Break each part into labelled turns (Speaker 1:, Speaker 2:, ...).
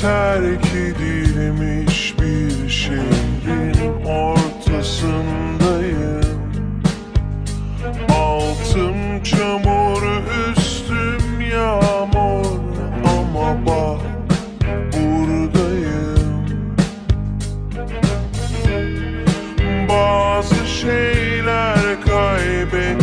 Speaker 1: terk edilmiş bir şehrin ortasındayım. Altım çamur üstüm yağmur ama bak buradayım. Bazı şeyler kaybet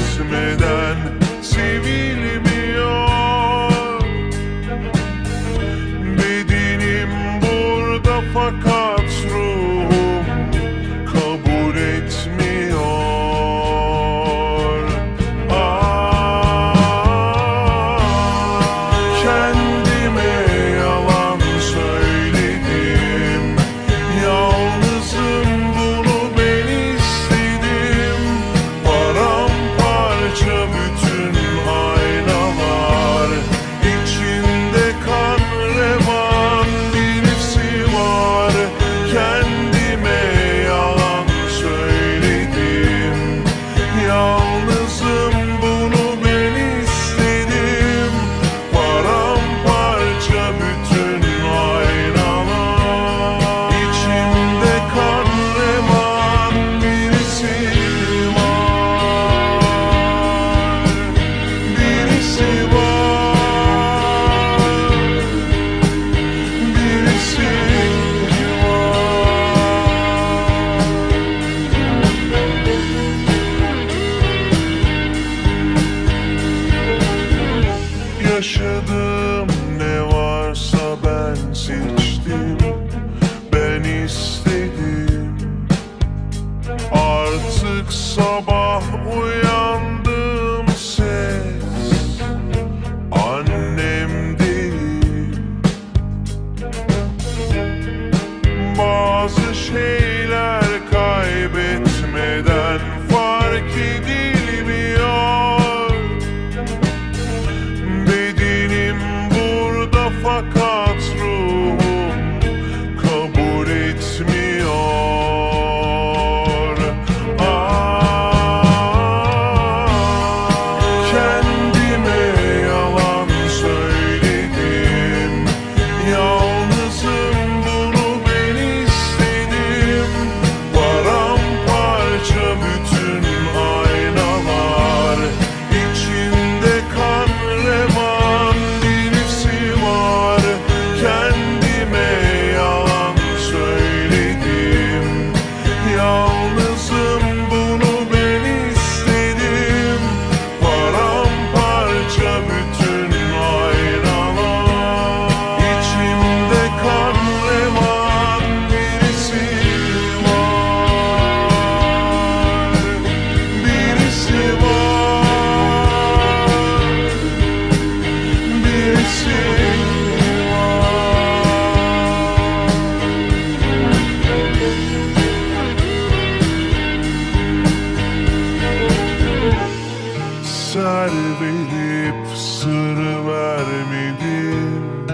Speaker 1: gidip sır vermedim.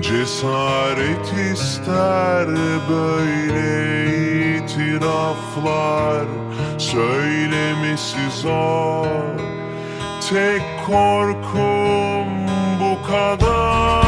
Speaker 1: Cesaret ister böyle itiraflar. Söylemesi zor. Tek korkum bu kadar.